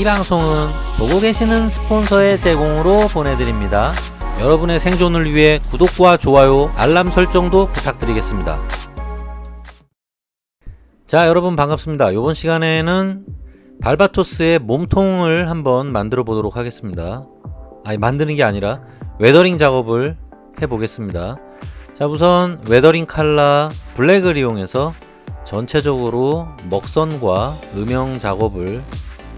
이 방송은 보고 계시는 스폰서의 제공으로 보내드립니다. 여러분의 생존을 위해 구독과 좋아요, 알람 설정도 부탁드리겠습니다. 자, 여러분 반갑습니다. 이번 시간에는 발바토스의 몸통을 한번 만들어 보도록 하겠습니다. 아니, 만드는 게 아니라 웨더링 작업을 해 보겠습니다. 자, 우선 웨더링 칼라 블랙을 이용해서 전체적으로 먹선과 음영 작업을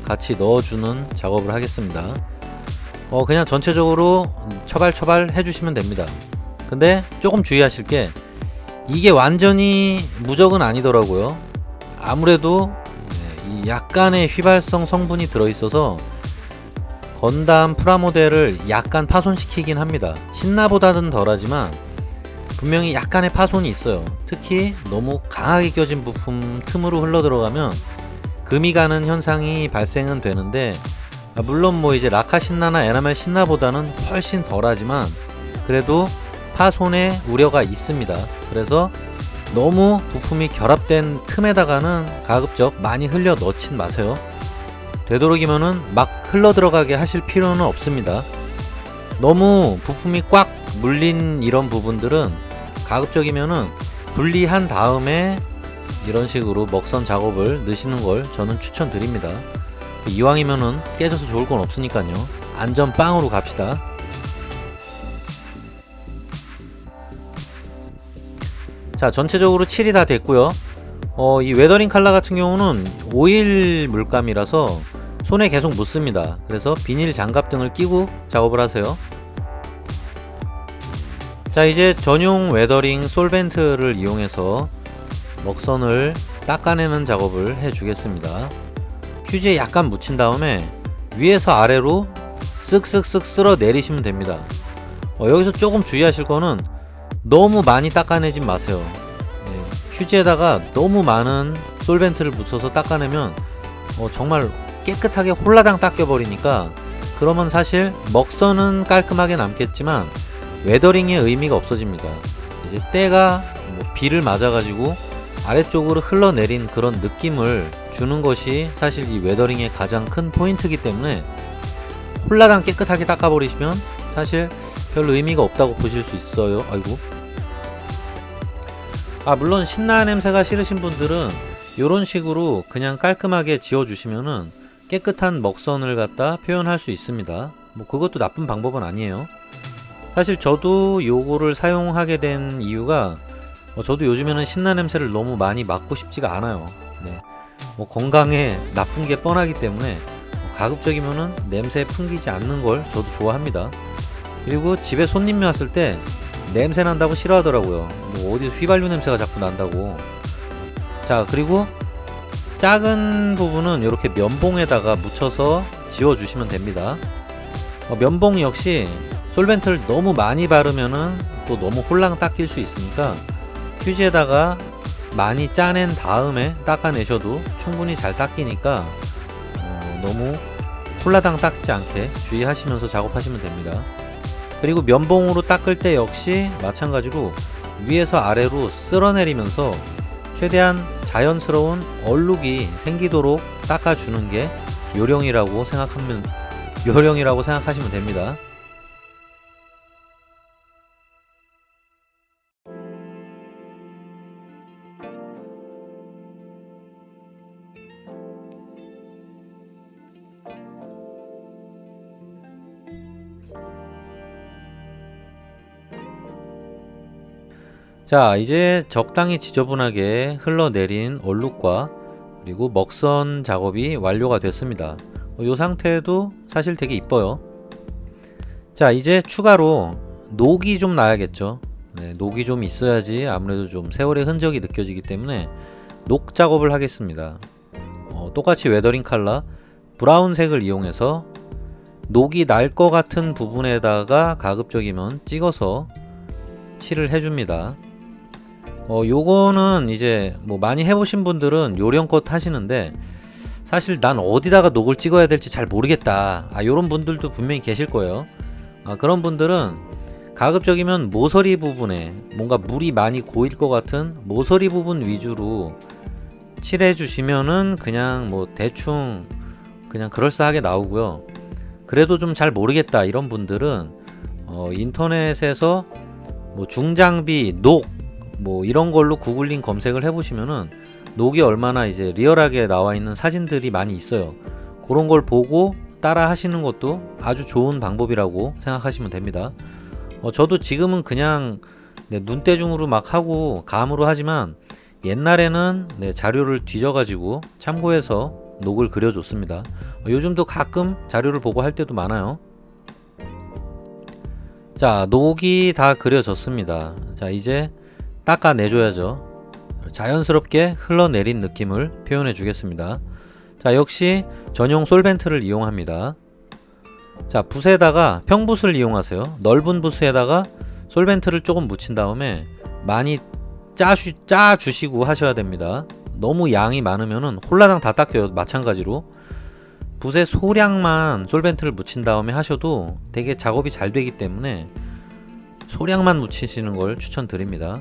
같이 넣어주는 작업을 하겠습니다. 어, 그냥 전체적으로 처발처발 해주시면 됩니다. 근데 조금 주의하실 게 이게 완전히 무적은 아니더라고요. 아무래도 네, 이 약간의 휘발성 성분이 들어있어서 건담 프라모델을 약간 파손시키긴 합니다. 신나보다는 덜하지만 분명히 약간의 파손이 있어요. 특히 너무 강하게 껴진 부품 틈으로 흘러 들어가면 금이 가는 현상이 발생은 되는데 아, 물론 뭐 이제 라카 신나나 에나멜 신나보다는 훨씬 덜하지만 그래도 파손의 우려가 있습니다. 그래서 너무 부품이 결합된 틈에다가는 가급적 많이 흘려 넣진 마세요. 되도록이면은 막 흘러 들어가게 하실 필요는 없습니다. 너무 부품이 꽉 물린 이런 부분들은 가급적이면은 분리한 다음에 이런 식으로 먹선 작업을 넣으시는 걸 저는 추천드립니다. 이왕이면은 깨져서 좋을 건 없으니까요. 안전 빵으로 갑시다. 자, 전체적으로 칠이 다 됐고요. 어, 이 웨더링 칼라 같은 경우는 오일 물감이라서 손에 계속 묻습니다. 그래서 비닐 장갑 등을 끼고 작업을 하세요. 자, 이제 전용 웨더링 솔벤트를 이용해서 먹선을 닦아내는 작업을 해 주겠습니다. 휴지에 약간 묻힌 다음에 위에서 아래로 쓱쓱쓱 쓸어 내리시면 됩니다. 어, 여기서 조금 주의하실 거는 너무 많이 닦아내지 마세요. 네, 휴지에다가 너무 많은 솔벤트를 묻혀서 닦아내면 어, 정말 깨끗하게 홀라당 닦여버리니까 그러면 사실 먹선은 깔끔하게 남겠지만 웨더링의 의미가 없어집니다. 이제 때가 뭐 비를 맞아가지고 아래쪽으로 흘러내린 그런 느낌을 주는 것이 사실 이 웨더링의 가장 큰 포인트이기 때문에 홀라당 깨끗하게 닦아버리시면 사실 별 의미가 없다고 보실 수 있어요. 아이고. 아, 물론 신나 냄새가 싫으신 분들은 이런 식으로 그냥 깔끔하게 지워주시면은 깨끗한 먹선을 갖다 표현할 수 있습니다. 뭐 그것도 나쁜 방법은 아니에요. 사실 저도 요거를 사용하게 된 이유가 어, 저도 요즘에는 신나 냄새를 너무 많이 맡고 싶지가 않아요. 네. 뭐 건강에 나쁜 게 뻔하기 때문에 가급적이면은 냄새 풍기지 않는 걸 저도 좋아합니다. 그리고 집에 손님이 왔을 때 냄새 난다고 싫어하더라고요. 뭐 어디서 휘발유 냄새가 자꾸 난다고. 자, 그리고 작은 부분은 이렇게 면봉에다가 묻혀서 지워주시면 됩니다. 어, 면봉 역시 솔벤트를 너무 많이 바르면은 또 너무 홀랑 닦일 수 있으니까 휴지에다가 많이 짜낸 다음에 닦아내셔도 충분히 잘 닦이니까 어, 너무 홀라당 닦지 않게 주의하시면서 작업하시면 됩니다. 그리고 면봉으로 닦을 때 역시 마찬가지로 위에서 아래로 쓸어내리면서 최대한 자연스러운 얼룩이 생기도록 닦아주는 게 요령이라고 생각하면 요령이라고 생각하시면 됩니다. 자, 이제 적당히 지저분하게 흘러내린 얼룩과 그리고 먹선 작업이 완료가 됐습니다. 이 상태도 사실 되게 이뻐요. 자, 이제 추가로 녹이 좀 나야겠죠. 네, 녹이 좀 있어야지 아무래도 좀 세월의 흔적이 느껴지기 때문에 녹 작업을 하겠습니다. 어, 똑같이 웨더링 칼라 브라운색을 이용해서 녹이 날 것 같은 부분에다가 가급적이면 찍어서 칠을 해줍니다. 어, 요거는 이제 뭐 많이 해보신 분들은 요령껏 하시는데 사실 난 어디다가 녹을 찍어야 될지 잘 모르겠다. 아, 요런 분들도 분명히 계실 거예요. 아, 그런 분들은 가급적이면 모서리 부분에 뭔가 물이 많이 고일 것 같은 모서리 부분 위주로 칠해 주시면은 그냥 뭐 대충 그냥 그럴싸하게 나오고요. 그래도 좀 잘 모르겠다 이런 분들은 어, 인터넷에서 뭐 중장비 녹 뭐 이런 걸로 구글링 검색을 해보시면은 녹이 얼마나 이제 리얼하게 나와 있는 사진들이 많이 있어요. 그런 걸 보고 따라 하시는 것도 아주 좋은 방법이라고 생각하시면 됩니다. 어, 저도 지금은 그냥 네, 눈대중으로 막 하고 감으로 하지만 옛날에는 네, 자료를 뒤져가지고 참고해서 녹을 그려줬습니다. 어, 요즘도 가끔 자료를 보고 할 때도 많아요. 자, 녹이 다 그려졌습니다. 자, 이제 닦아내줘야죠. 자연스럽게 흘러내린 느낌을 표현해 주겠습니다. 자, 역시 전용 솔벤트를 이용합니다. 자, 붓에다가 평붓을 이용하세요. 넓은 붓에다가 솔벤트를 조금 묻힌 다음에 많이 짜주, 짜주시고 하셔야 됩니다. 너무 양이 많으면은 홀라당 다 닦여요. 마찬가지로. 붓에 소량만 솔벤트를 묻힌 다음에 하셔도 되게 작업이 잘 되기 때문에 소량만 묻히시는 걸 추천드립니다.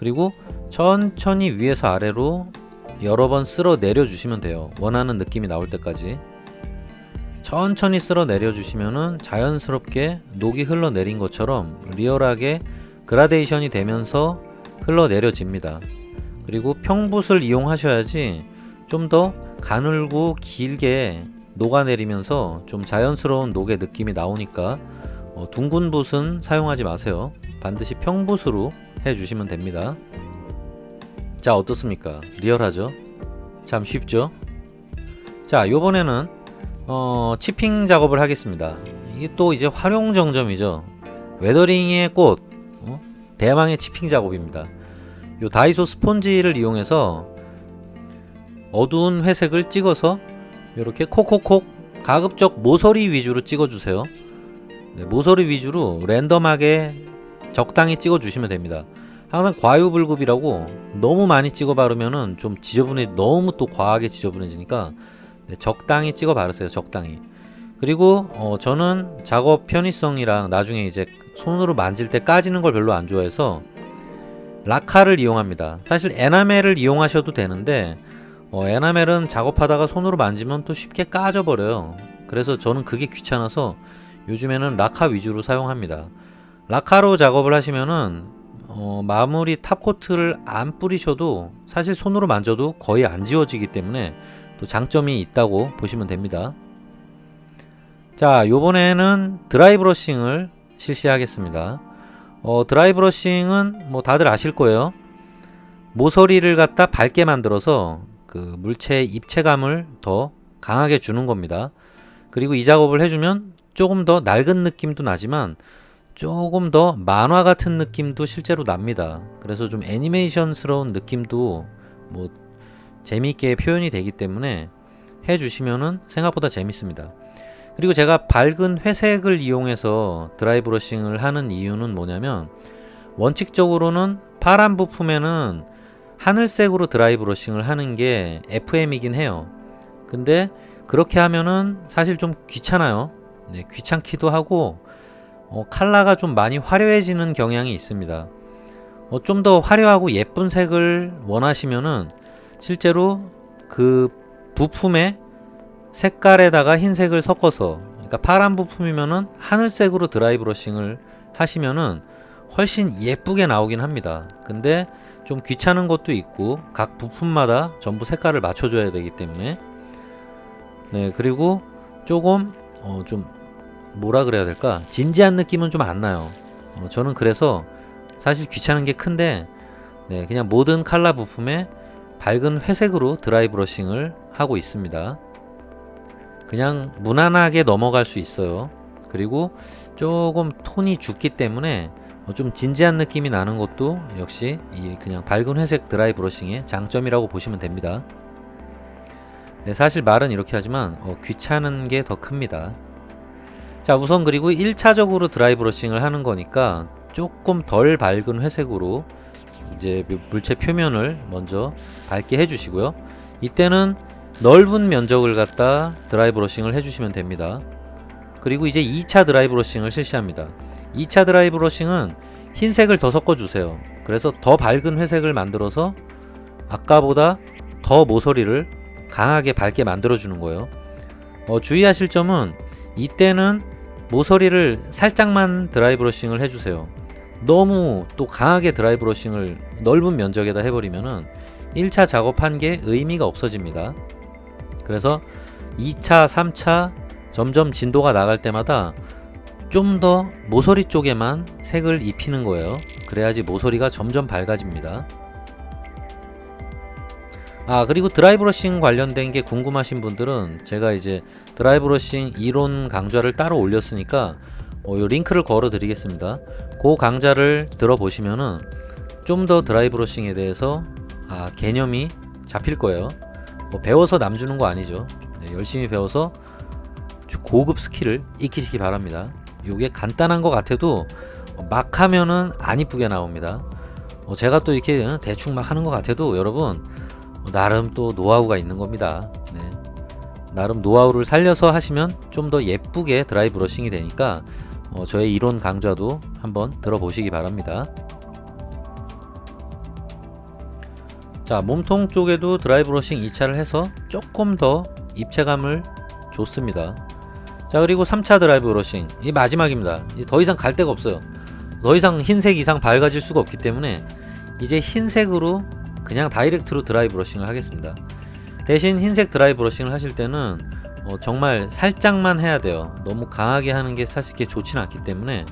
그리고 천천히 위에서 아래로 여러 번 쓸어 내려 주시면 돼요. 원하는 느낌이 나올 때까지. 천천히 쓸어 내려 주시면은 자연스럽게 녹이 흘러내린 것처럼 리얼하게 그라데이션이 되면서 흘러내려집니다. 그리고 평붓을 이용하셔야지 좀 더 가늘고 길게 녹아내리면서 좀 자연스러운 녹의 느낌이 나오니까 어, 둥근 붓은 사용하지 마세요. 반드시 평붓으로 해주시면 됩니다. 자 어떻습니까? 리얼하죠? 참 쉽죠? 자 요번에는 어, 치핑 작업을 하겠습니다. 이게 또 이제 활용 정점이죠. 웨더링의 꽃 어? 대망의 치핑 작업입니다. 요 다이소 스폰지를 이용해서 어두운 회색을 찍어서 이렇게 콕콕콕 가급적 모서리 위주로 찍어주세요. 네, 모서리 위주로 랜덤하게 적당히 찍어주시면 됩니다. 항상 과유불급이라고 너무 많이 찍어 바르면은 좀 지저분해 너무 또 과하게 지저분해지니까 네, 적당히 찍어 바르세요. 적당히. 그리고 어, 저는 작업 편의성이랑 나중에 이제 손으로 만질 때 까지는 걸 별로 안 좋아해서 라카를 이용합니다. 사실 에나멜을 이용하셔도 되는데 어, 에나멜은 작업하다가 손으로 만지면 또 쉽게 까져 버려요. 그래서 저는 그게 귀찮아서 요즘에는 라카 위주로 사용합니다. 라카로 작업을 하시면은 어, 마무리 탑코트를 안 뿌리셔도 사실 손으로 만져도 거의 안 지워지기 때문에 또 장점이 있다고 보시면 됩니다. 자, 요번에는 드라이 브러싱을 실시하겠습니다. 어, 드라이 브러싱은 뭐 다들 아실 거예요. 모서리를 갖다 밝게 만들어서 그 물체의 입체감을 더 강하게 주는 겁니다. 그리고 이 작업을 해주면 조금 더 낡은 느낌도 나지만 조금 더 만화 같은 느낌도 실제로 납니다. 그래서 좀 애니메이션스러운 느낌도 뭐 재미있게 표현이 되기 때문에 해주시면은 생각보다 재밌습니다. 그리고 제가 밝은 회색을 이용해서 드라이 브러싱을 하는 이유는 뭐냐면 원칙적으로는 파란 부품에는 하늘색으로 드라이 브러싱을 하는 게 FM이긴 해요. 근데 그렇게 하면은 사실 좀 귀찮아요. 네, 귀찮기도 하고 어, 칼라가 좀 많이 화려해지는 경향이 있습니다. 어, 좀 더 화려하고 예쁜 색을 원하시면은 실제로 그 부품의 색깔에다가 흰색을 섞어서 그러니까 파란 부품이면은 하늘색으로 드라이 브러싱을 하시면은 훨씬 예쁘게 나오긴 합니다. 근데 좀 귀찮은 것도 있고 각 부품마다 전부 색깔을 맞춰줘야 되기 때문에 네 그리고 조금 어, 좀 뭐라 그래야 될까 진지한 느낌은 좀 안 나요. 어, 저는 그래서 사실 귀찮은 게 큰데 네 그냥 모든 칼라 부품에 밝은 회색으로 드라이 브러싱을 하고 있습니다. 그냥 무난하게 넘어갈 수 있어요. 그리고 조금 톤이 죽기 때문에 좀 진지한 느낌이 나는 것도 역시 이 그냥 밝은 회색 드라이 브러싱의 장점이라고 보시면 됩니다. 네, 사실 말은 이렇게 하지만 어, 귀찮은 게 더 큽니다. 자, 우선 그리고 1차적으로 드라이 브러싱을 하는 거니까 조금 덜 밝은 회색으로 이제 물체 표면을 먼저 밝게 해주시고요. 이때는 넓은 면적을 갖다 드라이 브러싱을 해주시면 됩니다. 그리고 이제 2차 드라이 브러싱을 실시합니다. 2차 드라이 브러싱은 흰색을 더 섞어주세요. 그래서 더 밝은 회색을 만들어서 아까보다 더 모서리를 강하게 밝게 만들어주는 거예요. 어, 주의하실 점은 이때는 모서리를 살짝만 드라이 브러싱을 해주세요. 너무 또 강하게 드라이 브러싱을 넓은 면적에다 해버리면은 1차 작업한 게 의미가 없어집니다. 그래서 2차, 3차 점점 진도가 나갈 때마다 좀 더 모서리 쪽에만 색을 입히는 거예요. 그래야지 모서리가 점점 밝아집니다. 아 그리고 드라이 브러싱 관련된 게 궁금하신 분들은 제가 이제 드라이 브러싱 이론 강좌를 따로 올렸으니까 어, 요 링크를 걸어 드리겠습니다. 그 강좌를 들어보시면은 좀 더 드라이 브러싱에 대해서 아 개념이 잡힐 거예요. 뭐 배워서 남 주는 거 아니죠. 네, 열심히 배워서 고급 스킬을 익히시기 바랍니다. 요게 간단한 것 같아도 막 하면은 안 이쁘게 나옵니다. 어, 제가 또 이렇게 대충 막 하는 것 같아도 여러분 어, 나름 또 노하우가 있는 겁니다. 네. 나름 노하우를 살려서 하시면 좀 더 예쁘게 드라이 브러싱이 되니까 어, 저의 이론 강좌도 한번 들어보시기 바랍니다. 자, 몸통 쪽에도 드라이 브러싱 2차를 해서 조금 더 입체감을 줬습니다. 자, 그리고 3차 드라이브 브러싱. 이 마지막입니다. 이더 이상 갈 데가 없어요. 더 이상 흰색 이상 밝아질 수가 없기 때문에 이제 흰색으로 그냥 다이렉트로 드라이 브러싱을 하겠습니다. 대신 흰색 드라이 브러싱을 하실 때는 어, 정말 살짝만 해야 돼요. 너무 강하게 하는 게 사실 그렇게 좋지는 않기 때문에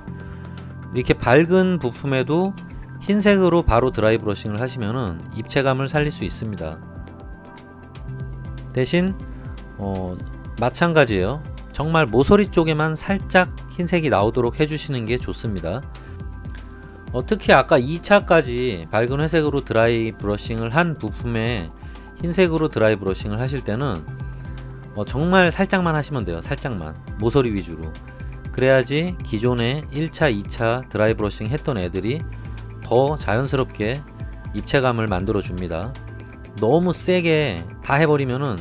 이렇게 밝은 부품에도 흰색으로 바로 드라이 브러싱을 하시면은 입체감을 살릴 수 있습니다. 대신 어, 마찬가지예요. 정말 모서리 쪽에만 살짝 흰색이 나오도록 해주시는 게 좋습니다. 어, 특히 아까 2차까지 밝은 회색으로 드라이 브러싱을 한 부품에 흰색으로 드라이 브러싱을 하실 때는 어, 정말 살짝만 하시면 돼요. 살짝만 모서리 위주로. 그래야지 기존에 1차, 2차 드라이 브러싱 했던 애들이 더 자연스럽게 입체감을 만들어 줍니다. 너무 세게 다 해버리면은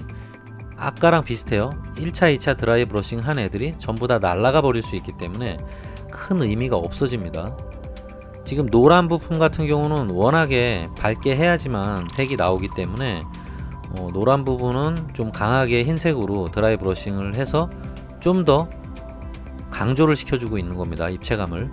아까랑 비슷해요. 1차, 2차 드라이 브러싱 한 애들이 전부 다 날아가 버릴 수 있기 때문에 큰 의미가 없어집니다. 지금 노란 부품 같은 경우는 워낙에 밝게 해야지만 색이 나오기 때문에 어, 노란 부분은 좀 강하게 흰색으로 드라이 브러싱을 해서 좀 더 강조를 시켜주고 있는 겁니다. 입체감을.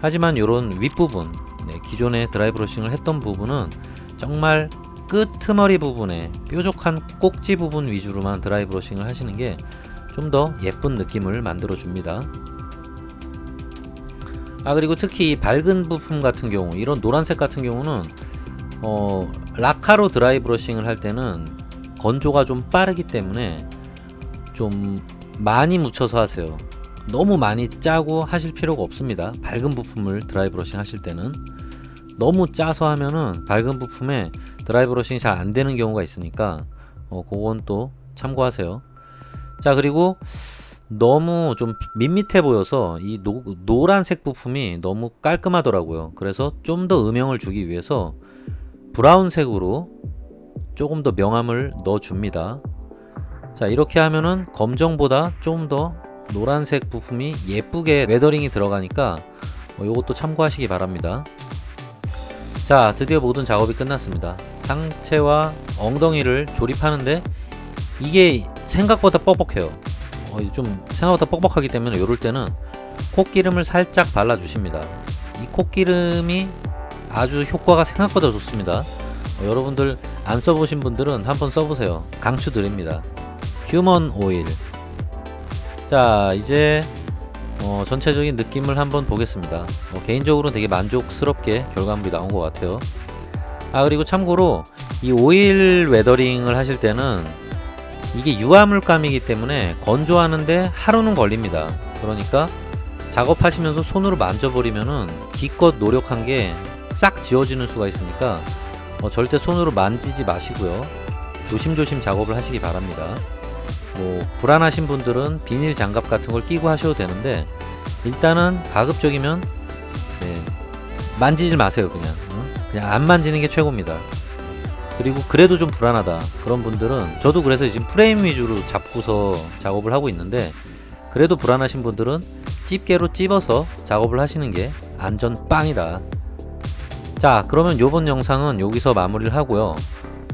하지만 이런 윗부분, 네, 기존에 드라이 브러싱을 했던 부분은 정말 끄트머리 부분에 뾰족한 꼭지 부분 위주로만 드라이 브러싱을 하시는 게 좀 더 예쁜 느낌을 만들어 줍니다. 아 그리고 특히 이 밝은 부품 같은 경우 이런 노란색 같은 경우는 어 라카로 드라이 브러싱을 할 때는 건조가 좀 빠르기 때문에 좀 많이 묻혀서 하세요. 너무 많이 짜고 하실 필요가 없습니다. 밝은 부품을 드라이 브러싱 하실 때는 너무 짜서 하면은 밝은 부품에 드라이 브러싱이 잘 안 되는 경우가 있으니까 어 그건 또 참고하세요. 자 그리고 너무 좀 밋밋해 보여서 이 노, 노란색 부품이 너무 깔끔하더라고요. 그래서 좀 더 음영을 주기 위해서 브라운색으로 조금 더 명암을 넣어 줍니다. 자, 이렇게 하면은 검정보다 좀 더 노란색 부품이 예쁘게 웨더링이 들어가니까 어, 요것도 참고하시기 바랍니다. 자, 드디어 모든 작업이 끝났습니다. 상체와 엉덩이를 조립하는데 이게 생각보다 뻑뻑해요. 어, 좀 생각보다 뻑뻑하기 때문에 이럴 때는 콧기름을 살짝 발라주십니다. 이 콧기름이 아주 효과가 생각보다 좋습니다. 어, 여러분들 안 써보신 분들은 한번 써보세요. 강추 드립니다. 휴먼 오일. 자, 이제 어, 전체적인 느낌을 한번 보겠습니다. 어, 개인적으로는 되게 만족스럽게 결과물이 나온 것 같아요. 아, 그리고 참고로 이 오일 웨더링을 하실 때는 이게 유화물감이기 때문에 건조하는데 하루는 걸립니다. 그러니까 작업하시면서 손으로 만져버리면은 기껏 노력한 게 싹 지워지는 수가 있으니까 어, 절대 손으로 만지지 마시고요. 조심조심 작업을 하시기 바랍니다. 뭐 불안하신 분들은 비닐 장갑 같은 걸 끼고 하셔도 되는데 일단은 가급적이면 네, 만지질 마세요 그냥 응? 그냥 안 만지는 게 최고입니다. 그리고 그래도 좀 불안하다 그런 분들은 저도 그래서 지금 프레임 위주로 잡고서 작업을 하고 있는데 그래도 불안하신 분들은 집게로 찝어서 작업을 하시는 게 안전 빵이다. 자 그러면 요번 영상은 여기서 마무리를 하고요.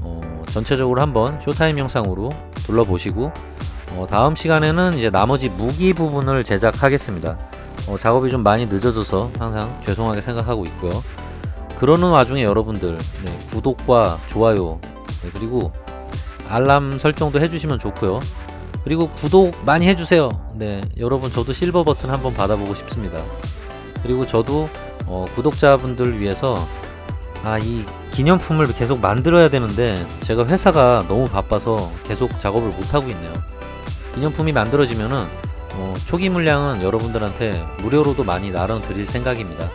어, 전체적으로 한번 쇼타임 영상으로 둘러보시고 어, 다음 시간에는 이제 나머지 무기 부분을 제작하겠습니다. 어, 작업이 좀 많이 늦어져서 항상 죄송하게 생각하고 있고요. 그러는 와중에 여러분들 네, 구독과 좋아요 네, 그리고 알람 설정도 해주시면 좋고요. 그리고 구독 많이 해주세요. 네, 여러분 저도 실버 버튼 한번 받아보고 싶습니다. 그리고 저도 어, 구독자분들 위해서 아 이 기념품을 계속 만들어야 되는데 제가 회사가 너무 바빠서 계속 작업을 못 하고 있네요. 기념품이 만들어지면은 어, 초기 물량은 여러분들한테 무료로도 많이 나눠 드릴 생각입니다.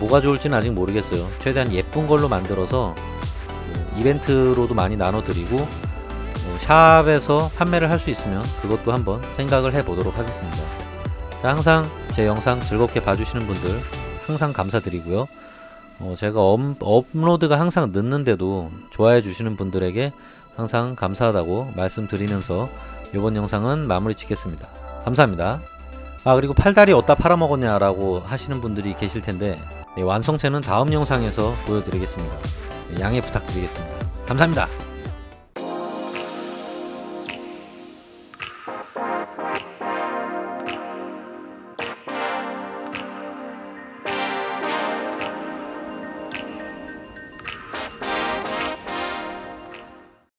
어, 뭐가 좋을지는 아직 모르겠어요. 최대한 예쁜 걸로 만들어서 어, 이벤트로도 많이 나눠 드리고 어, 샵에서 판매를 할 수 있으면 그것도 한번 생각을 해 보도록 하겠습니다. 자, 항상 제 영상 즐겁게 봐주시는 분들 항상 감사드리고요. 어, 제가 업, 업로드가 항상 늦는데도 좋아해 주시는 분들에게 항상 감사하다고 말씀드리면서 이번 영상은 마무리 짓겠습니다. 감사합니다. 아 그리고 팔다리 어디다 팔아먹었냐라고 하시는 분들이 계실 텐데 네, 완성체는 다음 영상에서 보여드리겠습니다. 네, 양해 부탁드리겠습니다. 감사합니다.